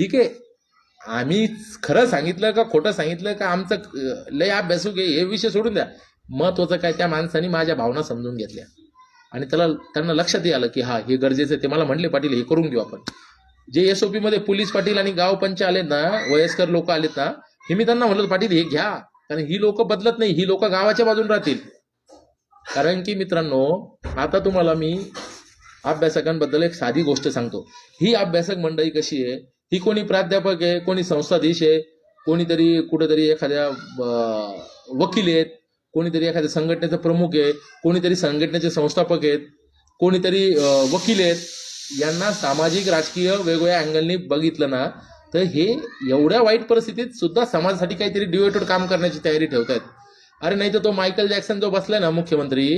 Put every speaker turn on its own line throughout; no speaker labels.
ठीक आहे. आम्ही खरं सांगितलं का खोटं सांगितलं का आमचं लय अभ्यासू घे हे विषय सोडून द्या. महत्वाचं काय त्या माणसाने माझ्या भावना समजून घेतल्या. आणि त्याला त्यांना लक्षात आलं की हा हे गरजेचं आहे ते मला म्हणले पाटील हे करून घेऊ आपण. जे एसओपी मध्ये पोलीस पाटील आणि गाव पंच आलेत ना वयस्कर लोक आलेत ना हे मी त्यांना म्हणलं पाटील हे घ्या. कारण ही लोक बदलत नाही ही लोक गावाच्या बाजून राहतील. कारण की मित्रांनो आता तुम्हाला मी अभ्यासकांबद्दल एक साधी गोष्ट सांगतो. ही अभ्यासक मंडळी कशी आहे? ही कोणी प्राध्यापक आहे कोणी संस्थाधीश आहे कोणीतरी कुठेतरी एखाद्या वकील आहेत कोणीतरी एखाद्या संघटनेचा प्रमुख आहे कोणीतरी संघटनेचे संस्थापक आहेत कोणीतरी वकील आहेत यांना सामाजिक राजकीय वेगवेगळ्या अँगलनी बघितलं ना तर हे एवढ्या वाईट परिस्थितीत सुद्धा समाजासाठी काहीतरी डिवेटेड काम करण्याची तयारी ठेवतायत. अरे नाही तर तो मायकल जॅक्सन जो बसलाय ना मुख्यमंत्री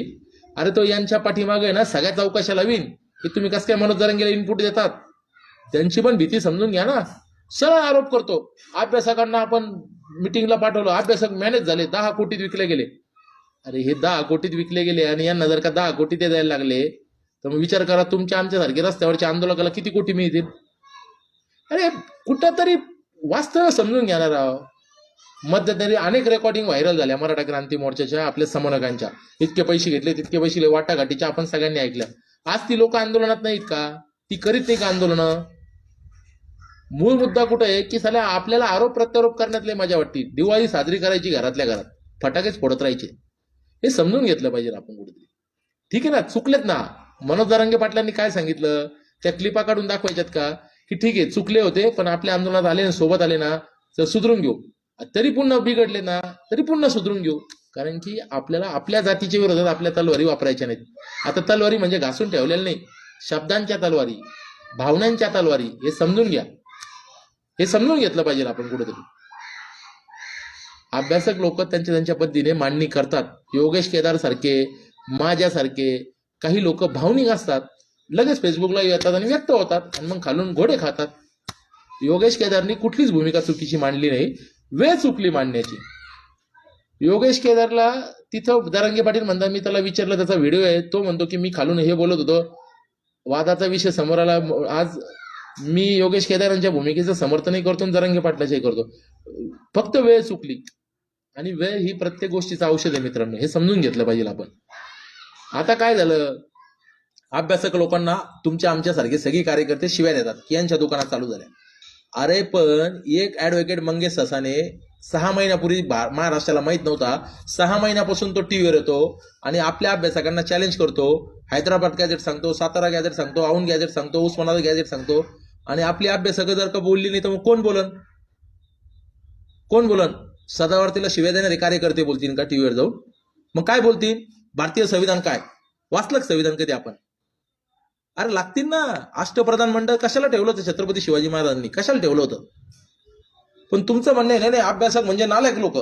अरे तो यांच्या पाठीमागे ना सगळ्या चौकशा लावीन की तुम्ही कसं काय मनोज जरंगेला इनपुट देतात? त्यांची पण भीती समजून घ्या ना. सरळ आरोप करतो. अभ्यासकांना आपण मिटिंगला पाठवलं. अभ्यासक मॅनेज झाले. दहा कोटीत विकले गेले. अरे हे दहा कोटीत विकले गेले आणि यांना जर का दहा कोटी ते द्यायला लागले तर मग विचार करा तुमच्या आमच्यासारखे रस्त्यावरच्या आंदोलकाला किती कोटी मिळतील? अरे कुठंतरी वास्तव समजून घ्या ना राव. मध्यंतरी अनेक रेकॉर्डिंग व्हायरल झाल्या मराठा क्रांती मोर्चाच्या आपल्या समन्वयकांच्या इतके पैसे घेतले तितके पैसे वाटाघाटीच्या आपण सगळ्यांनी ऐकल्या आज ती लोक आंदोलनात नाहीत का? ती करीत नाही का आंदोलनं? मूळ मुद्दा कुठं आहे की साल्या आपल्याला आरोप प्रत्यारोप करण्यातले मजा वाटते. दिवाळी साजरी करायची घरातल्या घरात. फटाकेच फोडत राहायचे. हे समजून घेतलं पाहिजे आपण कुठेतरी. ठीक आहे ना? चुकलेत ना? मनोज दरंगे पाटलांनी काय सांगितलं? त्या क्लिपा काढून दाखवायच्यात का? की ठीक आहे चुकले होते पण आपल्या आंदोलनात आले ना सोबत आले ना तर सुधरून घेऊ. तरी पुन्हा बिघडले ना तरी पुन्हा सुधरून घेऊ. कारण की आपल्याला आपल्या जातीच्या विरोधात आपल्या तलवारी वापरायच्या नाहीत. आता तलवारी म्हणजे घासून ठेवलेल्या नाही. शब्दांच्या तलवारी भावनांच्या तलवारी हे समजून घ्या. हे समजून घेतलं पाहिजे आपण कुठेतरी. अभ्यासक लोक त्यांच्या त्यांच्या पद्धतीने मांडणी करतात. योगेश केदार सारखे माझ्यासारखे काही लोक भावनिक असतात. लगेच फेसबुकला येतात आणि व्यक्त होतात आणि मग खालून घोडे खातात. योगेश केदारनी कुठलीच भूमिका चुकीची मांडली नाही. वेळ चुकली मांडण्याची. योगेश केदारला तिथं दरंगे पाटील म्हणतात मी त्याला विचारलं त्याचा व्हिडिओ आहे. तो म्हणतो की मी खालून हे बोलत होतो. वादाचा विषय समोर आला. आज मी योगेश केदारांच्या भूमिकेचं समर्थनही करतो आणि दरंगे पाटलाच्याही करतो. फक्त वेळ चुकली. आणि वेळ ही प्रत्येक गोष्टीचं औषध आहे मित्रांनो. हे समजून घेतलं पाहिजे आपण. आता काय झालं? अभ्यासक लोकांना तुमच्या आमच्यासारखे सगळे कार्यकर्ते शिव्या देतात. की यांच्या दुकानात चालू झाल्या. अरे पण एक ऍडव्होकेट मंगेश ससाने सहा महिन्यापूर्वी भा- महाराष्ट्राला माहीत नव्हता. सहा महिन्यापासून तो टीव्हीवर येतो आणि आपल्या अभ्यासकांना चॅलेंज करतो. हैदराबाद गॅजेट सांगतो सातारा गॅजेट सांगतो औंध गॅजेट सांगतो उस्मानाबाद गॅजेट सांगतो. आणि आपली अभ्यासक जर का बोलली नाही तर मग कोण बोलन? कोण बोलन? सदावर्तीला शिव्या देणारे कार्यकर्ते बोलतील का टीव्हीवर जाऊन? मग काय बोलतील? भारतीय संविधान काय? वाचलं संविधान कधी आपण? अरे लागतील ना. अष्टप्रधान मंडळ कशाला ठेवलं होतं छत्रपती शिवाजी महाराजांनी? कशाला ठेवलं होतं? पण तुमचं म्हणणं आहे नाही नाही अभ्यासक म्हणजे नालायक लोक.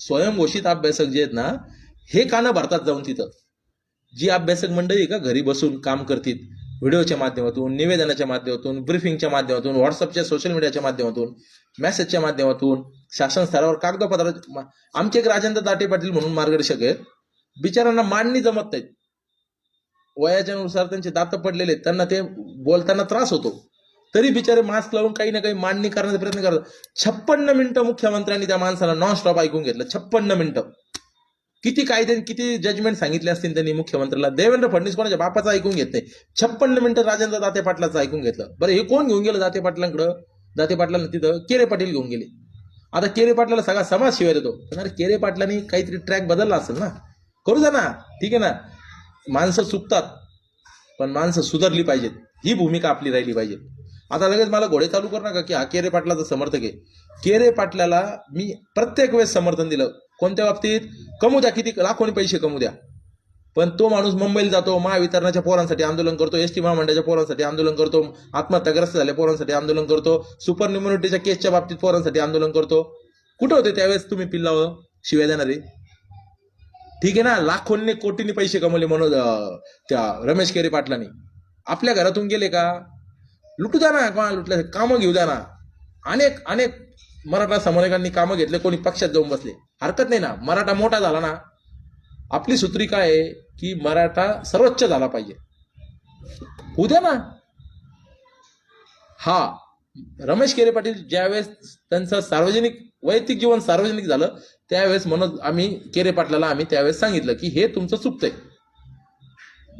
स्वयंघोषित अभ्यासक जे आहेत ना हे कानं भरतात जाऊन तिथं. जी अभ्यासक मंडळी आहे का घरी बसून काम करतील व्हिडिओच्या माध्यमातून निवेदनाच्या माध्यमातून ब्रीफिंगच्या माध्यमातून व्हॉट्सअपच्या सोशल मीडियाच्या माध्यमातून मेसेजच्या माध्यमातून शासन स्तरावर कागदपत्र आमचे एक राजेंद्र दाटे पाटील म्हणून मार्गदर्शक आहेत. बिचारांना मांडणी जमत नाहीत. वयाच्या नुसार त्यांचे दात पडलेले आहेत त्यांना ते बोलताना त्रास होतो. तरी बिचारे मास्क लावून काही ना काही मांडणी करण्याचा प्रयत्न करतात. छप्पन्न मिनिटं मुख्यमंत्र्यांनी त्या माणसाला नॉन स्टॉप ऐकून घेतलं. छप्पन्न मिनिटं. किती कायदे किती जजमेंट सांगितले असतील त्यांनी मुख्यमंत्र्याला देवेंद्र फडणवीस कोणाच्या बापाचं ऐकून घेत नाही. छप्पन्न मिनिटं राजेंद्र दाते पाटलाचं ऐकून घेतलं. बरं हे कोण घेऊन गेलं दाते पाटलांकडं? दाते पाटलांना तिथं केरे पाटील घेऊन गेले. आता केरे पाटलाला सगळा समाज शिवाय देतो. पण अरे केरे पाटलांनी काहीतरी ट्रॅक बदलला असेल ना? करू द्या ना. ठीक आहे ना? माणसं चुकतात पण माणसं सुधारली पाहिजेत. ही भूमिका आपली राहिली पाहिजे. आता लगेच मला घोडे चालू कर नका की हा केरे पाटलाचा समर्थक आहे. केरे पाटलाला मी प्रत्येक वेळेस समर्थन दिलं. कोणत्या बाबतीत? कमू द्या किती लाखोनी पैसे कमू द्या. पण तो माणूस मुंबईला जातो महावितरणाच्या पोरांसाठी आंदोलन करतो एस टी महामंडळाच्या पोरांसाठी आंदोलन करतो आत्महत्याग्रस्त झाल्या पोरांसाठी आंदोलन करतो सुपर न्युम्युनिटीच्या केसच्या बाबतीत पोरांसाठी आंदोलन करतो. कुठं होते त्यावेळेस तुम्ही पिल्लावं शिव्या देणारे? ठीक आहे ना लाखोंनी कोटींनी पैसे कमवले म्हणून त्या रमेश केरे पाटलांनी. आपल्या घरातून गेले का? लुटू द्या ना कोणा लुटल्या कामं घेऊ द्या ना अनेक अनेक मराठा समन्वयकांनी कामं घेतले कोणी पक्षात जाऊन बसले. हरकत नाही ना. मराठा मोठा झाला ना आपली सूत्री काय आहे? की मराठा सर्वोच्च झाला पाहिजे. होऊ द्या ना. हा रमेश केरे पाटील ज्यावेळेस त्यांचं सार्वजनिक वैयक्तिक जीवन सार्वजनिक झालं त्यावेळेस म्हणून आम्ही केरे पाटलाला आम्ही त्यावेळेस सांगितलं की हे तुमचं चुकतंय.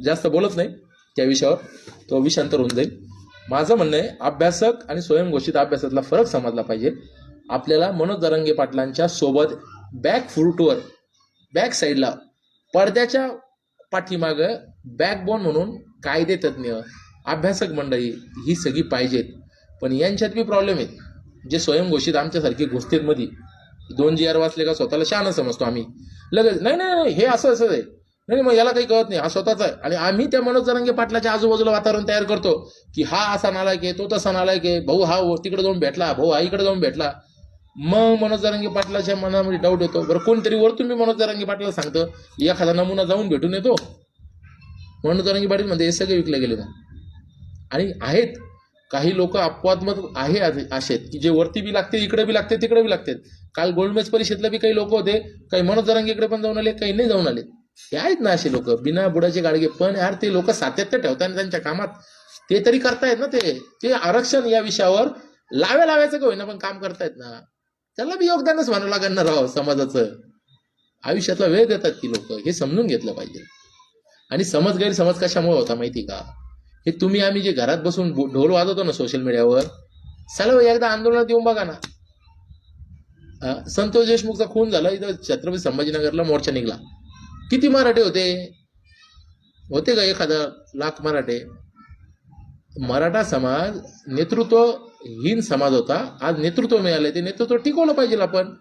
जास्त बोलत नाही त्या विषयावर. तो विषांतर होऊन जाईल. माझं म्हणणं आहे अभ्यासक आणि स्वयंघोषित अभ्यासातला फरक समजला पाहिजे. आपल्याला मनोज दरंगे पाटलांच्या सोबत बॅक फुटवर बॅक साईडला पडद्याच्या पाठीमागं बॅकबोन म्हणून कायदे तज्ज्ञ अभ्यासक मंडळी ही सगळी पाहिजेत. पण यांच्यात बी प्रॉब्लेम आहेत. जे स्वयंघोषित आमच्यासारखे घोषतेत मध्ये दोन जी आर वाचले का स्वतःला शान समजतो आम्ही. लगेच नाही नाही नाही हे असं असं आहे. नाही मग याला काही कळत नाही. हा स्वतःच आहे. आणि आम्ही त्या मनोज जरांगे पाटलाच्या आजूबाजूला वातावरण तयार करतो की हा असा नालायक आहे तो तसा नालायक आहे भाऊ हा तिकडे जाऊन भेटला भाऊ हा इकडे जाऊन भेटला. मग मनोज जरांगे पाटलाच्या मनामध्ये डाऊट येतो. बरं कोणतरी वरतून मी मनोज जरांगे पाटला सांगतं एखादा नमुना जाऊन भेटून येतो. मनोज जरांगे पाटील म्हणजे हे सगळे विकले गेले ना. आणि आहेत काही लोक अपवादमत आहे आज- असे आहेत की जे वरती बी लागते इकडे बी लागते तिकडे बी लागतात काल गोल्डमेज परिषदेला बी काही लोक होते काही मनोज जरांगेकडे पण जाऊन आले काही नाही जाऊन आले. हे आहेत ना असे लोक बिना बुडाचे गाडगे. पण यार ते लोक सातत्य ठेवताना त्यांच्या कामात. ते तरी करतायत ना ते. ते आरक्षण या विषयावर लाव्या लावायचं का होईना पण काम करतायत ना. त्याला बी योगदानच म्हणावं लागेल ना राव समाजाचं. आयुष्यातला वेळ देतात ती लोक. हे समजून घेतलं पाहिजे. आणि समज गैरसमज कशामुळे होता माहिती का? हे तुम्ही आम्ही जे घरात बसून ढोल वाजवतो ना सोशल मीडियावर चला हो, एकदा आंदोलनात येऊन बघा ना. संतोष देशमुखचा खून झाला इथं छत्रपती संभाजीनगरला मोर्चा निघाला. किती मराठे होते? होते का एखादा लाख मराठे? मराठा समाज नेतृत्वहीन समाज होता. आज नेतृत्व मिळाले ते नेतृत्व टिकवलं पाहिजे आपण.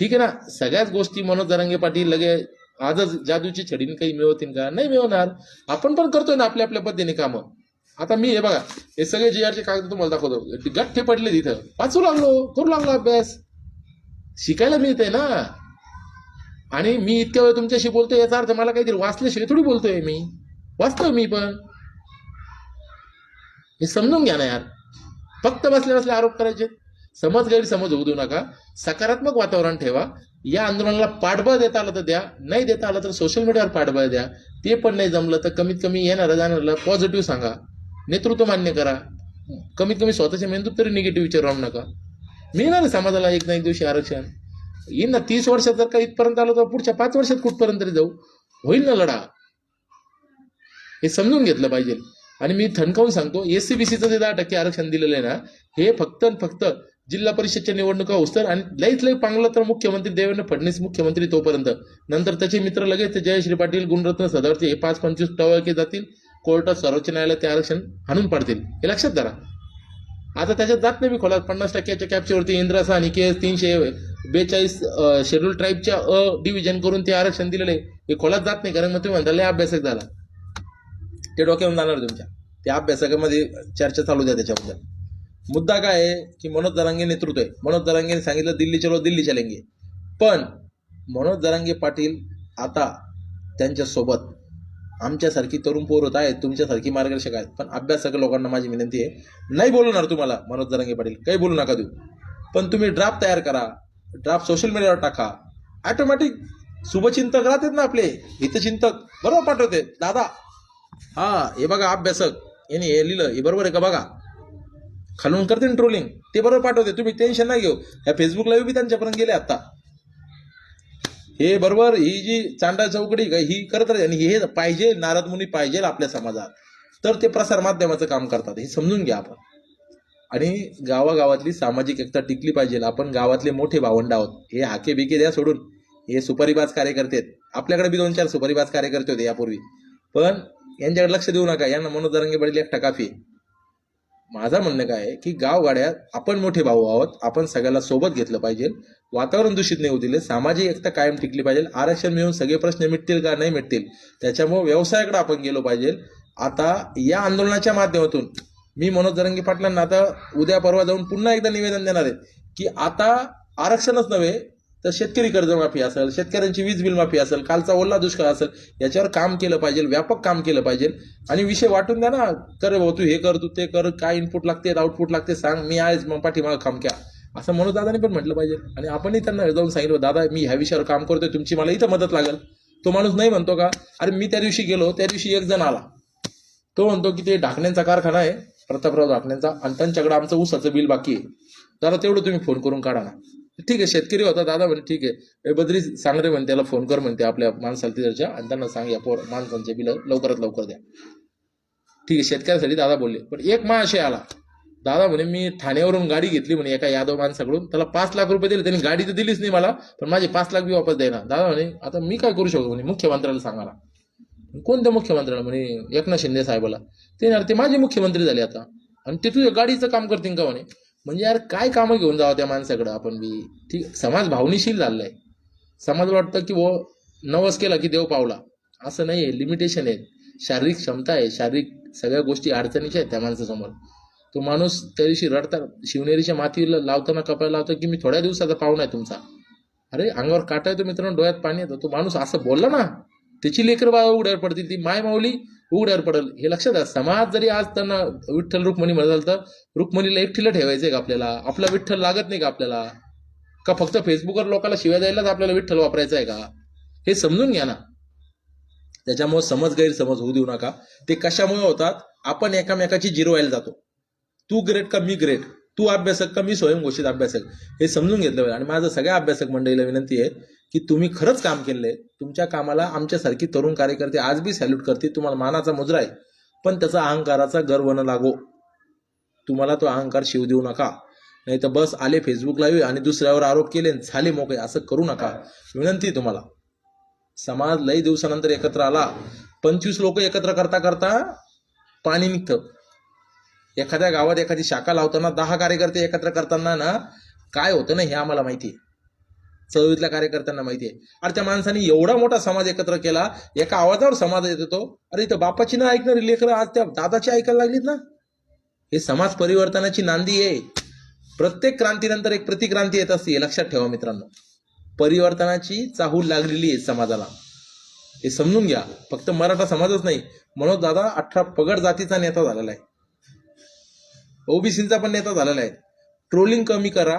ठीक आहे ना? सगळ्याच गोष्टी मनोज जरांगे पाटील लगे आजच जादूची छडीन काही मिळवतील का? नाही मिळवणार. आपण पण करतोय ना आपल्या आपल्या पद्धतीने कामं. आता मी हे बघा हे सगळे जी आरचे कागद तुम्हाला दाखवतो. गठ्ठे पडले तिथं वाचू लागलो करू लागलो अभ्यास. शिकायला मिळतंय ना. आणि मी इतक्या वेळ तुमच्याशी बोलतोय याचा अर्थ मला काहीतरी वाचल्याशिवाय थोडी बोलतोय मी. वाचतोय मी पण. हे समजून घ्या ना यार. फक्त बसल्या बसल्या आरोप करायचे. समज गैरसमज होऊ देऊ नका. सकारात्मक वातावरण ठेवा. या आंदोलनाला पाठबळ देता आलं तर द्या. नाही देता आलं तर सोशल मीडियावर पाठबळ द्या. ते पण नाही जमलं तर कमीत कमी येणारं जाणाऱ्याला पॉझिटिव्ह सांगा. नेतृत्व मान्य करा. कमीत कमी स्वतःच्या मेंदूत तरी निगेटिव्ह विचार राहू नका. मिळणार समाजाला एक ना एक दिवशी आरक्षण. येईल ना तीस वर्षात जर का इथपर्यंत आलो तर पुढच्या पाच वर्षात कुठपर्यंत तरी जाऊ? होईल ना लढा. हे समजून घेतलं पाहिजे. आणि मी थणकावून सांगतो एससीबीसीचं जे दहा टक्के आरक्षण दिलेलं आहे ना हे फक्त आणि फक्त जिल्हा परिषदच्या निवडणुका होस्तर आणि लईच लई पांगलं तर मुख्यमंत्री देवेंद्र फडणवीस मुख्यमंत्री तोपर्यंत. नंतर त्याचे मित्र लगेच जयश्री पाटील गुणरत्न सदावरचे हे पाच पंचवीस टवळके जातील. कोर्टात सर्वोच्च न्यायालयात ते आरक्षण हाणून पाडतील. हे लक्षात धरा. आता त्याच्यात जात नाही मी खोलात. पन्नास टक्क्याच्या कॅपच्यावरती इंद्रासा आणि तीनशे बेचाळीस शेड्यूल ट्राईबच्या अ डिव्हिजन करून ते आरक्षण दिलेलं आहे. हे खोलात जात नाही कारण मग तुम्ही म्हणता लय अभ्यासक झाला. ते डोक्यावर जाणार तुमच्या. त्या अभ्यासकामध्ये चर्चा चालू द्या त्याच्याबद्दल. मुद्दा काय आहे की मनोज दरांगे नेतृत्व आहे. मनोज दरांगेने सांगितलं दिल्ली चलो दिल्ली चलेंगे पण मनोज दरांगे पाटील आता त्यांच्यासोबत आमच्यासारखी तरुण पोर होत आहेत तुमच्यासारखी मार्गदर्शक आहेत. पण अभ्यासक लोकांना माझी विनंती आहे नाही बोलणार तुम्हाला मनोज दरांगे पाटील काही बोलू नका देऊ. पण तुम्ही ड्राफ्ट तयार करा ड्राफ्ट सोशल मीडियावर टाका. ऑटोमॅटिक शुभचिंतक राहतात ना आपले हितचिंतक. बरोबर पाठवते. दादा हा हे बघा अभ्यासक. याने हे लिहिलं हे बरोबर आहे का बघा? खालून करते ना ट्रोलिंग ते बरोबर पाठवते. तुम्ही टेन्शन नाही घेऊ. ह्या फेसबुक लाईव्ह बी त्यांच्यापर्यंत गेले आता. हे बरोबर ही जी चांडा चौकडी ही करत राहते आणि हे पाहिजे नारद मुनी पाहिजे आपल्या समाजात. तर ते प्रसार माध्यमाचं काम करतात हे समजून घ्या आपण. आणि गावागावातली सामाजिक एकता टिकली पाहिजे आपण गावातले मोठे भावंड आहोत. हे हाके बिके द्या सोडून. हे सुपारीबाज कार्यकर्ते आहेत. आपल्याकडे बी दोन चार सुपारीबाज कार्यकर्ते होते यापूर्वी. पण यांच्याकडे लक्ष देऊ नका यांना मनोज दरंगे एक टकाफी. आहे. माझं म्हणणं काय आहे की गावगाड्यात आपण मोठे भाऊ आहोत आपण सगळ्याला सोबत घेतलं पाहिजे. वातावरण दूषित नाही होऊ दिले सामाजिक एकता कायम टिकली पाहिजे आरक्षण मिळून सगळे प्रश्न मिटतील का नाही मिटतील त्याच्यामुळे व्यवसायाकडे आपण गेलो पाहिजे. आता या आंदोलनाच्या माध्यमातून मी मनोज दरंगे पाटलांना आता उद्या परवा जाऊन पुन्हा एकदा निवेदन देणार आहे की आता आरक्षणच नव्हे तर शेतकरी कर्जमाफी असेल शेतकऱ्यांची वीज बिल माफी असेल कालचा ओला दुष्काळ असेल याच्यावर काम केलं पाहिजे व्यापक काम केलं पाहिजे. आणि विषय वाटून द्या ना कर भाऊ तू हे कर तू ते कर काय इनपुट लागते आउटपुट लागते सांग मी आज मग पाठीमागं काम क्या असं मनोज दादाने पण म्हटलं पाहिजे. आणि आपणही त्यांना जाऊन सांगितलं दादा मी ह्या विषयावर काम करतोय तुमची मला इथं मदत लागेल. तो माणूस नाही म्हणतो का अरे मी त्या दिवशी गेलो त्या दिवशी एक जण आला. तो म्हणतो की ते ढाकण्यांचा कारखाना आहे प्रतापराव ढाकण्यांचा आणि त्यांच्याकडे आमचं ऊसाचं बिल बाकी आहे. जरा तेवढं तुम्ही फोन करून काढा ना. ठीक आहे शेतकरी होता दादा म्हणे ठीक आहे. बद्री सांग रे म्हणे त्याला फोन कर म्हणते आपल्या माणसाला तिथच्या आणि त्यांना सांग या पोर माणसांचे बिल लवकरात लवकर द्या. ठीक आहे शेतकऱ्यासाठी दादा बोलले. पण एक माणसे आला. दादा म्हणे मी ठाण्यावरून गाडी घेतली म्हणे एका यादव माणसाकडून. त्याला पाच लाख रुपये दिले त्यांनी गाडी तर दिलीच नाही मला पण माझे पाच लाख बी वापस द्यायना दादा म्हणे आता मी काय करू शकतो म्हणे मुख्यमंत्र्याला सांगायला. कोणत्या मुख्यमंत्र्याला म्हणे एकनाथ शिंदे साहेबाला? ते ना ते माझे मुख्यमंत्री झाले आता. आणि ते तुझ्या गाडीचं काम करतील का म्हणे? म्हणजे यार काय कामं घेऊन जावं त्या माणसाकडं आपण बी? ठीक समाज भावनीशील झालाय. समाज वाटतं की वो नवस केला की देव पावला. असं नाही आहे लिमिटेशन आहे शारीरिक क्षमता आहे शारीरिक सगळ्या गोष्टी अडचणीच्या आहेत त्या माणसासमोर. तो माणूस त्या दिवशी रडता शिवनेरीच्या मातीला लावताना कपाळ लावतो की मी थोड्या दिवसाचा पाहुणा आहे तुमचा. अरे अंगावर काटा येतो मित्रांनो डोळ्यात पाणी येतं. तो माणूस असं बोलला ना त्याची लेकर बाबा उघड्यावर पडतील ती माय माऊली उघड्यावर पडेल. हे लक्षात आहे समाज जरी आज त्यांना विठ्ठल रुक्मणी म्हणत तर रुक्मणीला एकटीला ठेवायचंय का आपल्याला? आपला विठ्ठल लागत नाही का आपल्याला? का फक्त फेसबुकवर लोकांना शिव्या द्यायलाच आपल्याला विठ्ठल वापरायचा आहे का? हे समजून घ्या ना. त्याच्यामुळे समज गैरसमज होऊ देऊ नका. ते कशामुळे होतात? आपण एकामेकाची जिरवायला जातो. तू ग्रेट का मी ग्रेट तू अभ्यासक का मी स्वयंघोषित अभ्यासक? हे समजून घेतलं पाहिजे. आणि माझं सगळ्या अभ्यासक मंडळीला विनंती आहे की तुम्ही खरंच काम केलंय तुमच्या कामाला आमच्यासारखी तरुण कार्यकर्ते आज बी सॅल्यूट करते तुम्हाला मानाचा मुजरा आहे. पण त्याचा अहंकाराचा गर्व न लागो. तुम्हाला तो अहंकार शिव देऊ नका. नाही तर बस आले फेसबुकला येऊ आणि दुसऱ्यावर आरोप केले झाले मोकळे असं करू नका. विनंती तुम्हाला. समाज लई दिवसानंतर एकत्र आला. पंचवीस लोक एकत्र करता करता पाणी निघतं. एखाद्या गावात एखादी शाखा लावताना दहा कार्यकर्ते एकत्र करताना ना काय होतं ना हे आम्हाला माहिती आहे. चळवळीतल्या कार्यकर्त्यांना माहिती आहे अरे त्या माणसाने एवढा मोठा समाज एकत्र केला एका आवाजावर समाज येत होतो. अरे इथं बापाची ना ऐकणारी लेकरं आज त्या दादाची ऐकायला लागलीत ना? हे समाज परिवर्तनाची नांदी आहे. प्रत्येक क्रांतीनंतर एक प्रतिक्रांती येत असते हे लक्षात ठेवा मित्रांनो. परिवर्तनाची चाहूल लागलेली आहे समाजाला. हे समजून घ्या. फक्त मराठा समाजच नाही. मनोज दादा अठरा पगड जातीचा नेता झालेला आहे. ओबीसीचा पण नेता झालेला आहे. ट्रोलिंग कमी करा.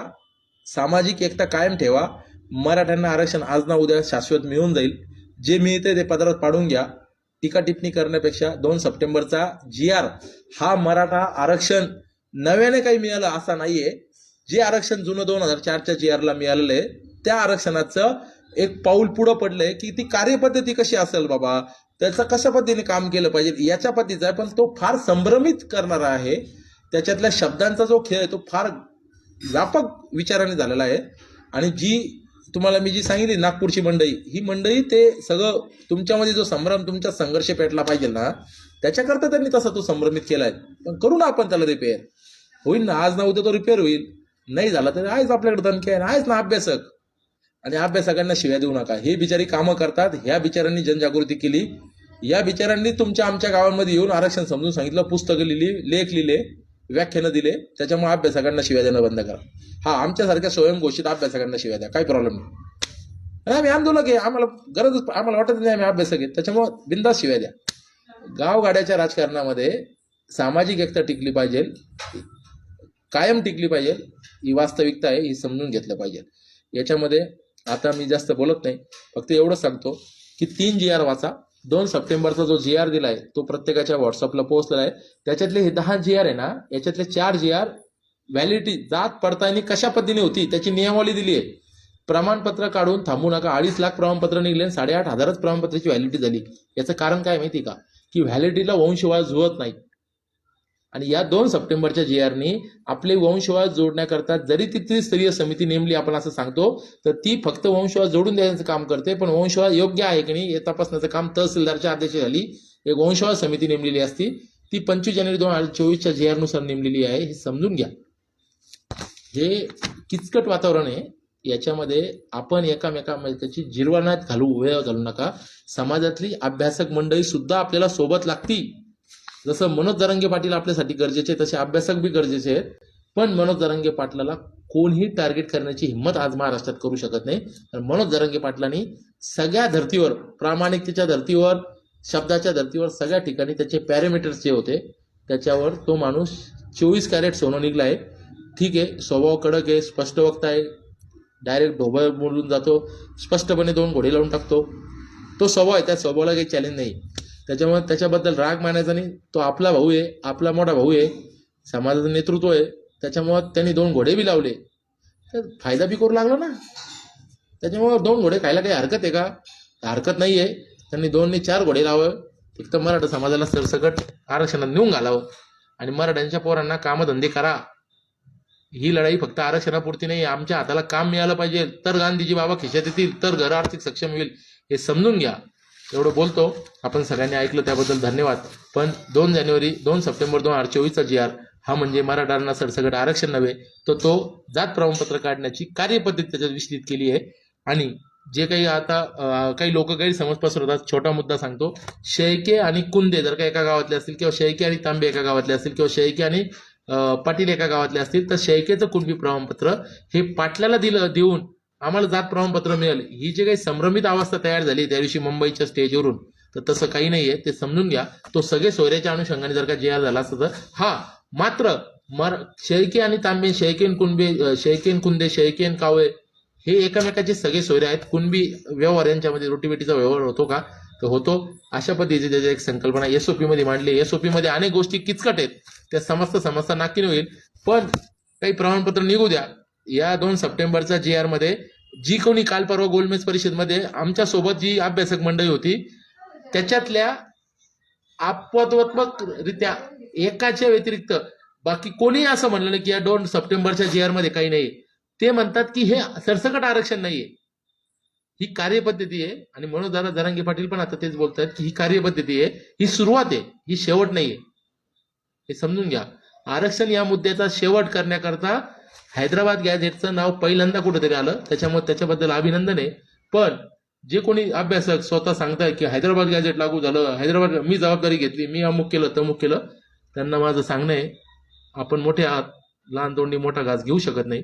सामाजिक एकता कायम ठेवा. मराठ्यांना आरक्षण आज ना उद्या शाश्वत मिळून जाईल. जे मिळते ते पदरात पाडून घ्या. टीका टिप्पणी करण्यापेक्षा दोन सप्टेंबरचा जी आर हा मराठा आरक्षण नव्याने काही मिळालं असा नाहीये. जे आरक्षण जुनं दोन हजार चारच्या जी आरला मिळालेलं आहे त्या आरक्षणाचं एक पाऊल पुढं पडलंय की ती कार्यपद्धती कशी असेल बाबा? त्याचं कशा पद्धतीने काम केलं पाहिजे? याच्या पद्धतीचा आहे पण तो फार संभ्रमित करणारा आहे. त्याच्यातल्या शब्दांचा जो खेळ आहे तो फार व्यापक विचाराने झालेला आहे. आणि जी तुम्हाला मी जी सांगितली नागपूरची मंडई ही मंडई ते सगळं तुमच्यामध्ये जो संभ्रम तुमचा संघर्ष पेटला पाहिजे ना त्याच्याकरता त्यांनी तसा तो संभ्रमित केलाय. पण करू ना आपण त्याला रिपेअर होईल ना आज ना उद्या तो रिपेअर होईल. नाही झाला तर आहेच आपल्याकडे धमकी आहे आहेच ना अभ्यासक. आणि अभ्यासकांना शिव्या देऊ नका. हे बिचारी कामं करतात ह्या बिचारांनी जनजागृती केली. या बिचारांनी तुमच्या आमच्या गावांमध्ये येऊन आरक्षण समजून सांगितलं पुस्तकं लिहिली लेख लिहिले. व्याख्यानं दिले त्याच्यामुळे अभ्यासकांना शिव्या देणं बंद करा. हा आमच्यासारख्या स्वयंघोषित अभ्यासकांना शिव्या द्या काही प्रॉब्लेम नाही. आम्ही आंदोलक आहे आम्हाला गरज आम्हाला वाटत नाही आम्ही अभ्यासक आहे त्याच्यामुळे बिंदास शिव्या द्या. गावगाड्याच्या राजकारणामध्ये सामाजिक एकता टिकली पाहिजे कायम टिकली पाहिजे ही वास्तविकता आहे ही समजून घेतलं पाहिजे. याच्यामध्ये आता मी जास्त बोलत नाही फक्त एवढंच सांगतो की तीन जी आर वाचा दोन सप्टेंबरचा जो जी आर दिलाय तो प्रत्येकाच्या व्हॉट्सअपला पोहोचलेला आहे. त्याच्यातले हे दहा जी आर आहे ना याच्यातले चार जी आर व्हॅलिडिटी जात पडताळणी कशा पद्धतीने होती त्याची नियमावली दिली आहे. प्रमाणपत्र काढून थांबू नका अडीच लाख प्रमाणपत्र निघले आणि साडेआठ हजारच प्रमाणपत्राची व्हॅलिडिटी झाली. याचं कारण काय माहिती का? की व्हॅलिडिटीला वंशवाळ जुळत नाही. आणि या दोन सप्टेंबरच्या जी आरनी आपले वंशवाद जोडण्याकरता जरी ती त्रिस्तरीय समिती नेमली आपण असं सांगतो तर ती फक्त वंशवाद जोडून देण्याचं काम करते पण वंशवाद योग्य आहे की नाही हे तपासण्याचं काम तहसीलदारच्या आदेशाखाली एक वंशवाद समिती नेमलेली असती. ती पंचवीस जानेवारी दोन हजार चोवीसच्या जी आरनुसार नेमलेली आहे हे समजून घ्या. हे किचकट वातावरण आहे. याच्यामध्ये आपण एकामेकाची जिरवाण्यात घालू वेळ घालू नका. समाजातली अभ्यासक मंडळी सुद्धा आपल्याला सोबत लागती जसं मनोज दरंगे पाटील आपल्यासाठी गरजेचे तसे अभ्यासक बी गरजेचे आहेत. पण मनोज दरंगे पाटलाला कोणीही टार्गेट करण्याची हिंमत आज महाराष्ट्रात करू शकत नाही. तर मनोज दरंगे पाटलांनी सगळ्या धर्तीवर प्रामाणिकतेच्या धर्तीवर शब्दाच्या धर्तीवर सगळ्या ठिकाणी त्याचे पॅरामीटर्स जे होते त्याच्यावर तो माणूस चोवीस कॅरेट सोनं निघला आहे ठीक आहे स्वभाव कडक आहे स्पष्ट वक्ता आहे. डायरेक्ट ढोबळ बोलून जातो. स्पष्टपणे दोन घोडे लावून टाकतो. तो स्वभाव आहे त्या स्वभावाला काही चॅलेंज नाही. त्याच्यामुळे त्याच्याबद्दल राग मानायचा नाही. तो आपला भाऊ आहे आपला मोठा भाऊ आहे समाजाचं नेतृत्व आहे. त्याच्यामुळं त्यांनी दोन घोडे बी लावले. तर फायदा बी करू लागला ना. त्याच्यामुळं दोन घोडे खायला काही हरकत आहे का? हरकत नाही आहे. त्यांनी दोनने चार घोडे लावं. एक तर मराठा समाजाला सरसकट आरक्षणात नेऊन घालावं. आणि मराठ्यांच्या पोरांना कामधंदे करा. ही लढाई फक्त आरक्षणापुरती नाही आमच्या हाताला काम मिळालं पाहिजे. तर गांधीजी बाबा खिशात येतील तर घर आर्थिक सक्षम होईल हे समजून घ्या. एवढं बोलतो. आपण सगळ्यांनी ऐकलं त्याबद्दल धन्यवाद. पण दोन जानेवारी दोन सप्टेंबर दोन हजार चोवीसचा जी आर हा म्हणजे मराठ्यांना सरसकट आरक्षण नव्हे तर तो जात प्रमाणपत्र काढण्याची कार्यपद्धती त्याच्यात विस्तृत केली आहे. आणि जे काही आता काही लोक गैरसमज पसरवतात छोटा मुद्दा सांगतो. शेळके आणि कुंदे जर का एका गावातले असतील किंवा शेळके आणि तांबे एका गावातले असतील किंवा शेळके आणि पाटील एका गावातले असतील तर शेळकेचं कुणबी प्रमाणपत्र हे पाटल्याला दिलं देऊन आम्हाला जात प्रमाणपत्र मिळेल. ही जी काही संभ्रमित अवस्था तयार झाली त्या दिवशी मुंबईच्या स्टेजवरून तर तसं काही नाहीये ते समजून घ्या. तो सगळे सोयऱ्याच्या अनुषंगाने जर का जे झाला असतं तर. हा मात्र मर शेळके आणि तांबे शेळकेन कुणबे शेळकेन कुंदे शेळकेन कावळे हे एकमेकाचे सगळे सोयरे आहेत. कुणबी व्यवहार यांच्यामध्ये रोटीबेटीचा व्यवहार होतो का? तर होतो. अशा पद्धतीची त्याची एक संकल्पना एसओपी मध्ये मांडली एसओपी मध्ये अनेक गोष्टी किचकट आहेत. त्या समजता समजता नाकीन होईल. पण काही प्रमाणपत्र निघू द्या. या दोन सप्टेंबरच्या जी आरमध्ये जी कोणी काल परवा गोलमेज परिषदमध्ये आमच्यासोबत जी अभ्यासक मंडळी होती त्याच्यातल्या आपत्वात्मक रित्या एकाच्या व्यतिरिक्त बाकी कोणी असं म्हणलं नाही की या दोन सप्टेंबरच्या जी आरमध्ये काही नाही. ते म्हणतात की हे सरसकट आरक्षण नाहीये. ही कार्यपद्धती आहे आणि म्हणून जरा जरांगी पाटील पण आता तेच बोलतात की ही कार्यपद्धती आहे. ही सुरुवात आहे. ही शेवट नाहीये. हे समजून घ्या. आरक्षण या मुद्द्याचा शेवट करण्याकरता हैदराबाद गॅझेटचं नाव पहिल्यांदा कुठेतरी आलं. त्याच्यामुळे त्याच्याबद्दल अभिनंदन आहे. पण जे कोणी अभ्यासक स्वतः सांगताय की हैदराबाद गॅझेट लागू झालं हैदराबाद मी जबाबदारी घेतली मी अमुक केलं तमुक केलं त्यांना माझं सांगणं आहे आपण मोठे आहात लहान तोंडी मोठा घास घेऊ शकत नाही.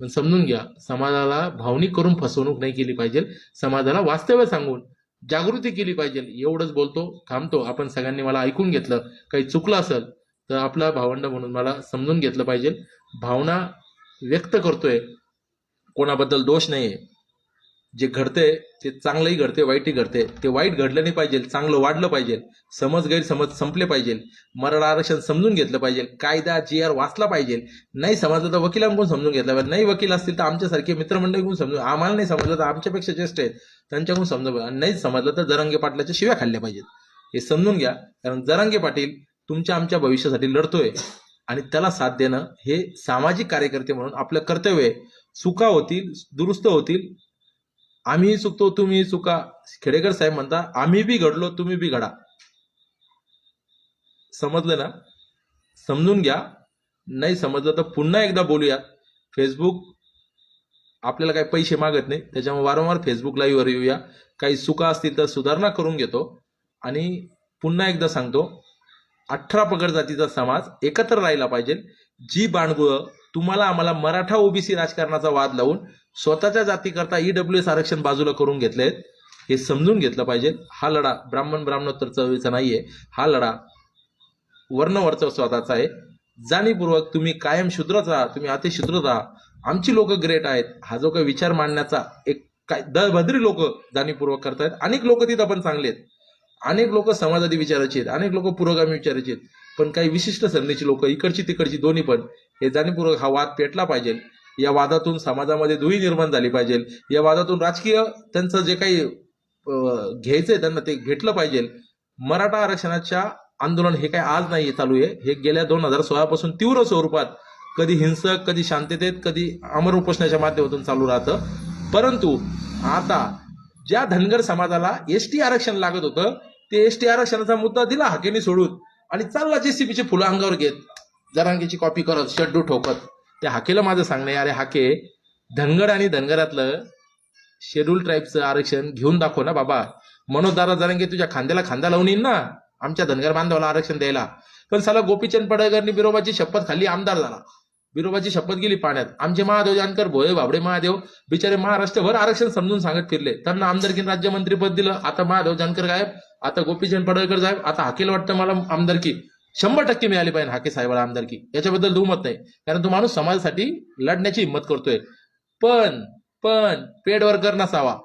पण समजून घ्या समाजाला भावनिक करून फसवणूक नाही केली पाहिजे. समाजाला वास्तव्य सांगून जागृती केली पाहिजे. एवढंच बोलतो थांबतो. आपण सगळ्यांनी मला ऐकून घेतलं. काही चुकलं असेल तर आपला भावंड म्हणून मला समजून घेतलं पाहिजे. भावना व्यक्त करतोय. कोणाबद्दल दोष नाही आहे जे घडतंय ते चांगलंही घडते वाईटही घडते ते वाईट घडलं नाही पाहिजे चांगलं वाढलं पाहिजे. समज गैरसमज संपले पाहिजे. मराठा आरक्षण समजून घेतलं पाहिजे. कायदा जी आर वाचला पाहिजे. नाही समजलं तर वकिलांकडून समजून घेतला पाहिजे. नाही वकील असतील तर आमच्यासारखे मित्रमंडळीकडून समजून आम्हाला नाही समजलं तर आमच्यापेक्षा ज्येष्ठ आहेत त्यांच्याकडून समजून पाहिजे. आणि नाही समजलं तर जरांगे पाटलाच्या शिव्या खाल्ल्या पाहिजेत. हे समजून घ्या. कारण जरांगे पाटील तुमच्या आमच्या भविष्यासाठी लढतोय. आणि त्याला साथ देणं हे सामाजिक कार्यकर्ते म्हणून आपलं कर्तव्य आहे. चुका होतील दुरुस्त होतील. आम्हीही चुकतो तुम्ही चुका. खेडेकर साहेब म्हणता आम्ही बी घडलो तुम्ही बी घडा. समजलं ना? समजून घ्या. नाही समजलं तर पुन्हा एकदा बोलूयात फेसबुक आपल्याला काही पैसे मागत नाही. त्याच्यामुळे वारंवार फेसबुक लाईव्हवर येऊया. काही चुका असतील तर सुधारणा करून घेतो. आणि पुन्हा एकदा सांगतो अठरा पगड जातीचा समाज एकत्र राहिला पाहिजे. जी बाणगुळं तुम्हाला आम्हाला मराठा ओबीसी राजकारणाचा वाद लावून स्वतःच्या जातीकरता ईडब्ल्यू एस आरक्षण बाजूला करून घेतलेत हे समजून घेतलं पाहिजे. हा लढा ब्राह्मण ब्राह्मणोत्तर चळवळीचा नाहीये. हा लढा वर्णवर्चव स्वतःचा आहे. जाणीवपूर्वक तुम्ही कायम शूद्रच राहा तुम्ही अतिशूद्रच राहा. आमची लोक ग्रेट आहेत. हा जो काही विचार मांडण्याचा एक काय दळभद्री लोक जाणीवपूर्वक करतायत. अनेक लोक तिथं पण चांगले आहेत. अनेक लोक समाजादी विचाराचे आहेत अनेक लोक पुरोगामी विचाराचे आहेत पण काही विशिष्ट सरणीची लोक इकडची तिकडची दोन्ही पण हे जाणीवपूर्वक हा वाद पेटला पाहिजे. या वादातून समाजामध्ये दुही निर्माण झाली पाहिजे. या वादातून राजकीय त्यांचं जे काही घ्यायचंय त्यांना ते घेतलं पाहिजे. मराठा आरक्षणाच्या आंदोलन हे काय आज नाही चालू आहे. हे गेल्या दोन हजार सोळा पासून तीव्र स्वरूपात कधी हिंसक कधी शांततेत कधी अमर उपोषणाच्या माध्यमातून चालू राहतं. परंतु आता ज्या धनगर समाजाला एसटी आरक्षण लागत होतं ते एस टी आरक्षणाचा मुद्दा दिला हाकेने सोडून. आणि चालला जेसीबीची फुलं अंगावर घेत. जरांगीची कॉपी करत शड्डू ठोकत. त्या हाकेला माझं सांगणं अरे हाके धनगर आणि धनगरातलं शेड्यूल ट्राईबचं आरक्षण घेऊन दाखव ना बाबा. मनोज दादा जरांगे तुझ्या खांद्याला खांदा लावून येईन ना. आमच्या धनगर बांधवाला आरक्षण द्यायला. पण साला गोपीचंद पडळकरनी बिरोबाची शपथ खाल्ली आमदार झाला. बिरोबाची शपथ गेली पाण्यात. आमचे महादेव जानकर भोये बाबडे महादेव बिचारे महाराष्ट्रभर आरक्षण समजून सांगत फिरले. त्यांना आमदारकीन राज्यमंत्री पद दिलं. आता महादेव जानकर गायब. आता गोपीचंद पडळकर साहेब आता हाकेल वाटतं मला आमदारकी. शंभर टक्के मिळाली पाहिजे हाके साहेबाला आमदारकी. याच्याबद्दल दुमत नाही. कारण तो माणूस समाजासाठी लढण्याची हिंमत करतोय. पण पण पेड वर्कर नसावा.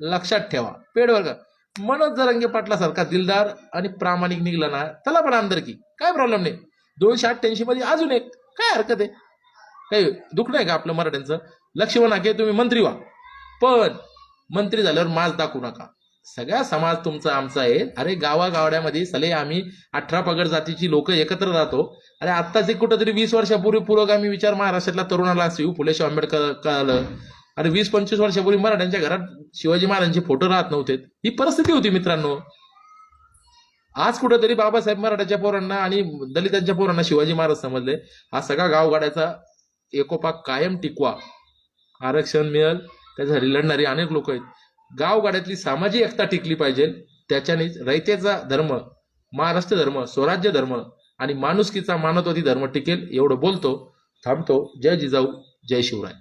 लक्षात ठेवा. पेड वर्कर मनोज जरंगे पाटला सारखा दिलदार आणि प्रामाणिक निघला ना त्याला पण आमदारकी. काय प्रॉब्लेम नाही. दोनशे अठ्ठ्याऐंशी मध्ये अजून एक. काय हरकत आहे? काही दुःख नाही का आपलं मराठ्यांचं? लक्ष्मण हाके तुम्ही मंत्री व्हा. पण मंत्री झाल्यावर माज दाखवू नका. सगळा समाज तुमचा आमचा आहे. अरे गावागावड्यामध्ये सले आम्ही अठरा पगड जातीची लोक एकत्र राहतो. अरे आत्ताच एक कुठंतरी वीस वर्षापूर्वी पुरोगामी विचार महाराष्ट्रातल्या तरुणाला शिव फुले आंबेडकर कळालं. अरे वीस पंचवीस वर्षापूर्वी मराठ्यांच्या घरात शिवाजी महाराजांचे फोटो राहत नव्हते. ही परिस्थिती होती मित्रांनो. आज कुठंतरी बाबासाहेब मराठ्याच्या पोरांना आणि दलितांच्या पोरांना शिवाजी महाराज समजले. हा सगळा गावगाड्याचा एकोपा कायम टिकवा. आरक्षण मिळेल त्यासाठी लढणारी अनेक लोक आहेत. गावगाड्यातली सामाजिक एकता टिकली पाहिजे त्याच्यानेच रयतेचा धर्म महाराष्ट्र धर्म स्वराज्य धर्म आणि माणुसकीचा मानववादी धर्म टिकेल एवढं बोलतो थांबतो. जय जिजाऊ जय शिवराय.